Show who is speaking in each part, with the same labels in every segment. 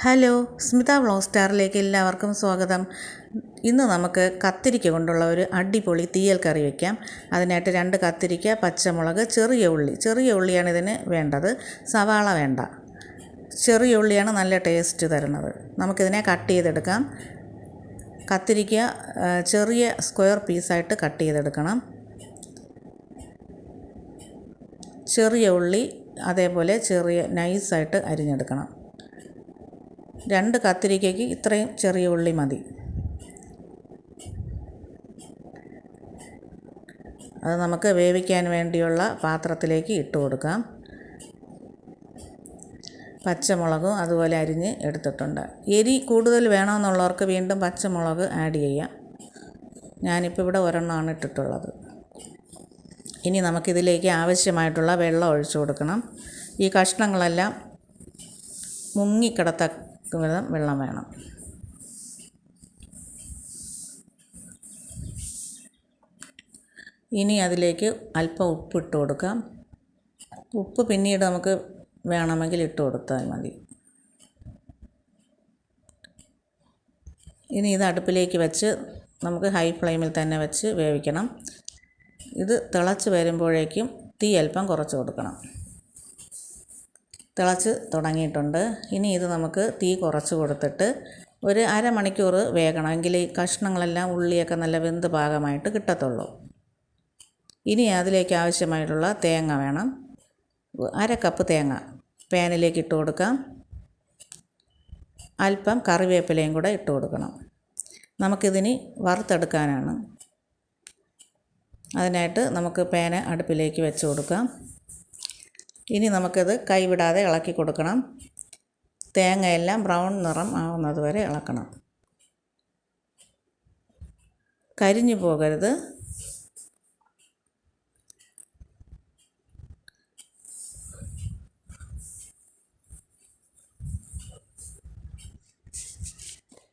Speaker 1: Hello Smitha vlog സ്റ്റാറിലേക്ക് എല്ലാവർക്കും സ്വാഗതം. ഇന്ന് നമുക്ക് കത്തിരിക്ക കൊണ്ടുള്ള ഒരു അടിപൊളി തീയൽ കറി വയ്ക്കാം അതിനായിട്ട് രണ്ട് കത്തിരിക്ക പച്ചമുളക് ചെറിയ ഉള്ളി. ചെറിയ ഉള്ളിയാണ് ഇതിന് വേണ്ടത്. സവാള വേണ്ട. ചെറിയ ഉള്ളിയാണ് നല്ല ടേസ്റ്റ് തരുന്നത്. നമുക്കിതിനെ കട്ട് ചെയ്തെടുക്കാം. കത്തിരിക്ക ചെറിയ സ്ക്വയർ പീസായിട്ട് കട്ട് ചെയ്തെടുക്കണം. ചെറിയ ഉള്ളി അതേപോലെ ചെറിയ നൈസായിട്ട് അരിഞ്ഞെടുക്കണം. രണ്ട് കത്തിരിക്കയ്ക്ക് ഇത്രയും ചെറിയ ഉള്ളി മതി. അത് നമുക്ക് വേവിക്കാൻ വേണ്ടിയുള്ള പാത്രത്തിലേക്ക് ഇട്ട് കൊടുക്കാം. പച്ചമുളകും അതുപോലെ അരിഞ്ഞ് എടുത്തിട്ടുണ്ട്. എരി കൂടുതൽ വേണമെന്നുള്ളവർക്ക് വീണ്ടും പച്ചമുളക് ആഡ് ചെയ്യാം. ഞാനിപ്പോൾ ഇവിടെ ഒരെണ്ണമാണ് ഇട്ടിട്ടുള്ളത്. ഇനി നമുക്കിതിലേക്ക് ആവശ്യമായിട്ടുള്ള വെള്ളം ഒഴിച്ചു കൊടുക്കണം. ഈ കഷ്ണങ്ങളെല്ലാം മുങ്ങിക്കിടത്തക്ക വിധം വെള്ളം വേണം. ഇനി അതിലേക്ക് അല്പം ഉപ്പ് ഇട്ട് കൊടുക്കാം. ഉപ്പ് പിന്നീട് നമുക്ക് വേണമെങ്കിൽ ഇട്ട് കൊടുത്താൽ മതി. ഇനി ഇത് അടുപ്പിലേക്ക് വെച്ച് നമുക്ക് ഹൈ ഫ്ലെയിമിൽ തന്നെ വെച്ച് വേവിക്കണം. ഇത് തിളച്ച് വരുമ്പോഴേക്കും തീ അല്പം കുറച്ച് കൊടുക്കണം. തിളച്ച് തുടങ്ങിയിട്ടുണ്ട്. ഇനി ഇത് നമുക്ക് തീ കുറച്ച് കൊടുത്തിട്ട് ഒരു അരമണിക്കൂർ വേകണം. എങ്കിൽ ഈ കഷ്ണങ്ങളെല്ലാം ഉള്ളിയൊക്കെ നല്ല വെന്ത് ഭാഗമായിട്ട് കിട്ടത്തുള്ളൂ. ഇനി അതിലേക്ക് ആവശ്യമായിട്ടുള്ള തേങ്ങ വേണം. അര കപ്പ് തേങ്ങ പാനിലേക്ക് ഇട്ട് കൊടുക്കാം. അല്പം കറിവേപ്പിലയും കൂടെ ഇട്ട് കൊടുക്കണം. നമുക്കിതിനി വറുത്തെടുക്കാനാണ്. അതിനായിട്ട് നമുക്ക് പാന് അടുപ്പിലേക്ക് വെച്ച് കൊടുക്കാം. ഇനി നമുക്കത് കൈവിടാതെ ഇളക്കി കൊടുക്കണം. തേങ്ങയെല്ലാം ബ്രൗൺ നിറം ആവുന്നത് വരെ ഇളക്കണം. കരിഞ്ഞു പോകരുത്.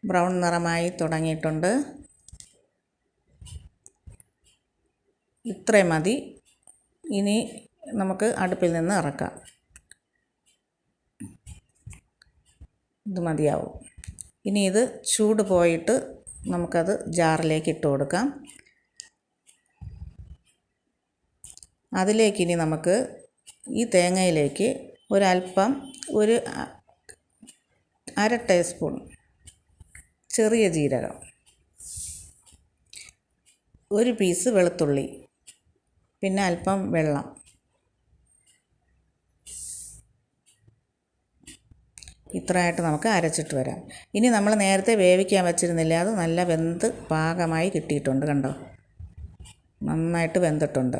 Speaker 1: ബ്രൗൺ നിറമായി തുടങ്ങിയിട്ടുണ്ട്. ഇത്രയും മതി. ഇനി നമുക്ക് അടുപ്പിൽ നിന്ന് ഇറക്കാം. ഇത് മതിയാവും. ഇനി ഇത് ചൂട് പോയിട്ട് നമുക്കത് ജാറിലേക്ക് ഇട്ട് കൊടുക്കാം. അതിലേക്ക് ഇനി നമുക്ക് ഈ തേങ്ങയിലേക്ക് ഒരല്പം ഒരു അര ടീസ്പൂൺ ചെറിയ ജീരകം ഒരു പീസ് വെളുത്തുള്ളി പിന്നെ അല്പം വെള്ളം. ഇത്രയായിട്ട് നമുക്ക് അരച്ചിട്ട് വരാം. ഇനി നമ്മൾ നേരത്തെ വേവിക്കാൻ വെച്ചിരുന്നില്ല അത് നല്ല വെന്ത് പാകമായി കിട്ടിയിട്ടുണ്ട് കണ്ടോ? നന്നായിട്ട് വെന്തിട്ടുണ്ട്.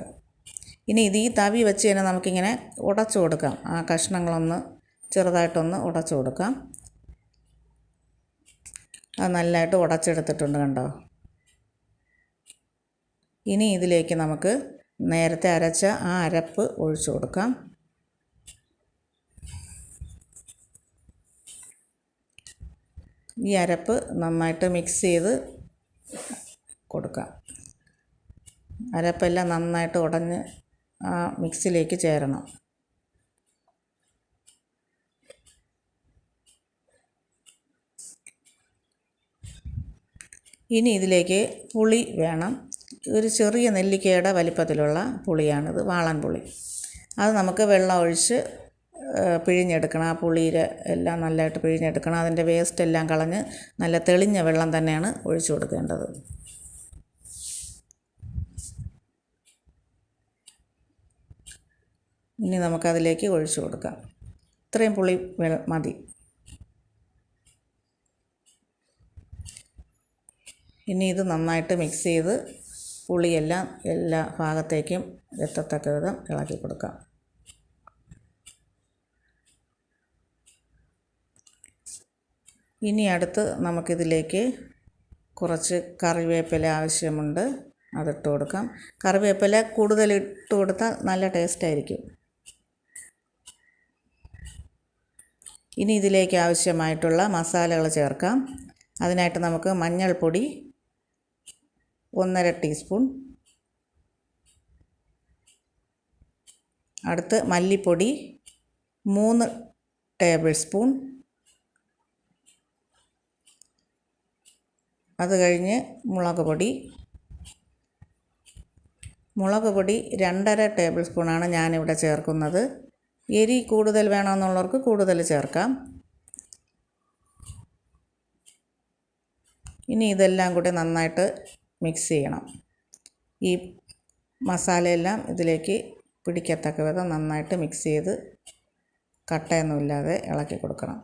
Speaker 1: ഇനി ഇത് ഈ തവി വെച്ച് തന്നെ നമുക്കിങ്ങനെ ഉടച്ചു കൊടുക്കാം. ആ കഷ്ണങ്ങളൊന്ന് ചെറുതായിട്ടൊന്ന് ഉടച്ചു കൊടുക്കാം. അത് നല്ലതായിട്ട് ഉടച്ചെടുത്തിട്ടുണ്ട് കണ്ടോ? ഇനി ഇതിലേക്ക് നമുക്ക് നേരത്തെ അരച്ച ആ അരപ്പ് ഒഴിച്ചു കൊടുക്കാം. ഈ അരപ്പ് നന്നായിട്ട് മിക്സ് ചെയ്ത് കൊടുക്കാം. അരപ്പെല്ലാം നന്നായിട്ട് ഉടഞ്ഞ് ആ മിക്സിലേക്ക് ചേരണം. ഇനി ഇതിലേക്ക് പുളി വേണം. ഒരു ചെറിയ നെല്ലിക്കയുടെ വലിപ്പത്തിലുള്ള പുളിയാണിത് വാളൻ പുളി അത് നമുക്ക് വെള്ളം ഒഴിച്ച് പിഴിഞ്ഞെടുക്കണം. ആ പുളിയിൽ എല്ലാം നല്ലതായിട്ട് പിഴിഞ്ഞെടുക്കണം. അതിന്റെ വേസ്റ്റ് എല്ലാം കളഞ്ഞ് നല്ല തെളിഞ്ഞ വെള്ളം തന്നെയാണ് ഒഴിച്ചു കൊടുക്കേണ്ടത്. ഇനി നമുക്കതിലേക്ക് ഒഴിച്ചു കൊടുക്കാം. ഇത്രയും പുളി മതി. ഇനി ഇത് നന്നായിട്ട് മിക്സ് ചെയ്ത് പുളിയെല്ലാം എല്ലാ ഭാഗത്തേക്കും എത്തത്തക്ക വിധം ഇളക്കി കൊടുക്കാം. ഇനി അടുത്ത് നമുക്കിതിലേക്ക് കുറച്ച് കറിവേപ്പില ആവശ്യമുണ്ട്. അതിട്ട് കൊടുക്കാം. കറിവേപ്പില കൂടുതൽ ഇട്ട് കൊടുത്താൽ നല്ല ടേസ്റ്റ് ആയിരിക്കും. ഇനി ഇതിലേക്ക് ആവശ്യമായിട്ടുള്ള മസാലകൾ ചേർക്കാം. അതിനായിട്ട് നമുക്ക് മഞ്ഞൾപ്പൊടി ഒന്നര ടീസ്പൂൺ. അടുത്ത് മല്ലിപ്പൊടി മൂന്ന് ടേബിൾ സ്പൂൺ. അത് കഴിഞ്ഞ് മുളക് പൊടി. മുളക് പൊടി രണ്ടര ടേബിൾ സ്പൂണാണ് ഞാനിവിടെ ചേർക്കുന്നത്. എരി കൂടുതൽ വേണമെന്നുള്ളവർക്ക് കൂടുതൽ ചേർക്കാം. ഇനി ഇതെല്ലാം കൂടി നന്നായിട്ട് മിക്സ് ചെയ്യണം. ഈ മസാലയെല്ലാം ഇതിലേക്ക് പിടിക്കത്തക്ക വിധം നന്നായിട്ട് മിക്സ് ചെയ്ത് കട്ടയൊന്നുമില്ലാതെ ഇളക്കി കൊടുക്കണം.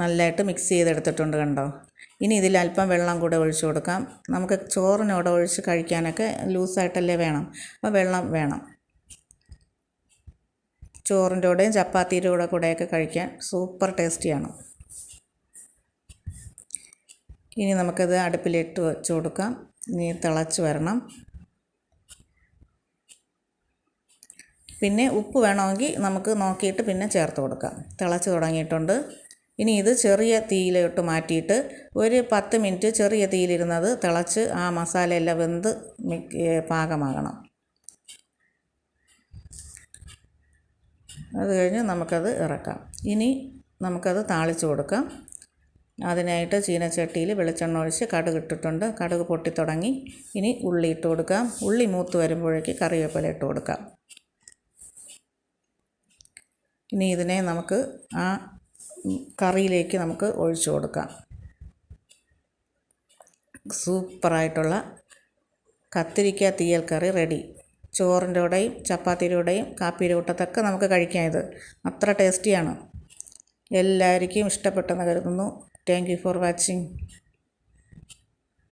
Speaker 1: നല്ലതായിട്ട് മിക്സ് ചെയ്തെടുത്തിട്ടുണ്ട് കണ്ടോ? ഇനി ഇതിൽ അല്പം വെള്ളം കൂടെ ഒഴിച്ചു കൊടുക്കാം. നമുക്ക് ചോറിനോടെ ഒഴിച്ച് കഴിക്കാനൊക്കെ ലൂസായിട്ടല്ലേ വേണം. അപ്പോൾ വെള്ളം വേണം. ചോറിന്റെ കൂടെയും ചപ്പാത്തിയുടെ കൂടെ കൂടെയൊക്കെ കഴിക്കാൻ സൂപ്പർ ടേസ്റ്റിയാണ് ഇനി നമുക്കത് അടുപ്പിലിട്ട് വെച്ച് കൊടുക്കാം. ഇനി തിളച്ച് വരണം. പിന്നെ ഉപ്പ് വേണമെങ്കിൽ നമുക്ക് നോക്കിയിട്ട് പിന്നെ ചേർത്ത് കൊടുക്കാം. തിളച്ച് തുടങ്ങിയിട്ടുണ്ട്. ഇനി ഇത് ചെറിയ തീയിലോട്ട് മാറ്റിയിട്ട് ഒരു പത്ത് മിനിറ്റ് ചെറിയ തീയിലിരുന്നത് തിളച്ച് ആ മസാലയെല്ലാം വെന്ത് പാകമാകണം. അത് കഴിഞ്ഞ് നമുക്കത് ഇറക്കാം. ഇനി നമുക്കത് താളിച്ച് കൊടുക്കാം. അതിനായിട്ട് ചീനച്ചട്ടിയിൽ വെളിച്ചെണ്ണ ഒഴിച്ച് കടുക് ഇട്ടിട്ടുണ്ട്. കടുക് പൊട്ടിത്തുടങ്ങി ഇനി ഉള്ളി ഇട്ട് കൊടുക്കാം. ഉള്ളി മൂത്ത് വരുമ്പോഴേക്ക് കറിവേപ്പില ഇട്ട് കൊടുക്കാം. ഇനി ഇതിനെ നമുക്ക് ആ കറിയിലേക്ക് നമുക്ക് ഒഴിച്ചു കൊടുക്കാം. സൂപ്പറായിട്ടുള്ള കത്തിരിക്ക തീയൽ കറി റെഡി. ചോറിന്റെ കൂടെയും ചപ്പാത്തിയുടെ കൂടെയും കാപ്പിയുടെ കൂട്ടത്തൊക്കെ നമുക്ക് കഴിക്കാം ഇത്. അത്ര ടേസ്റ്റിയാണ്. എല്ലാവർക്കും ഇഷ്ടപ്പെട്ടെന്ന് കരുതുന്നു. Thank you for watching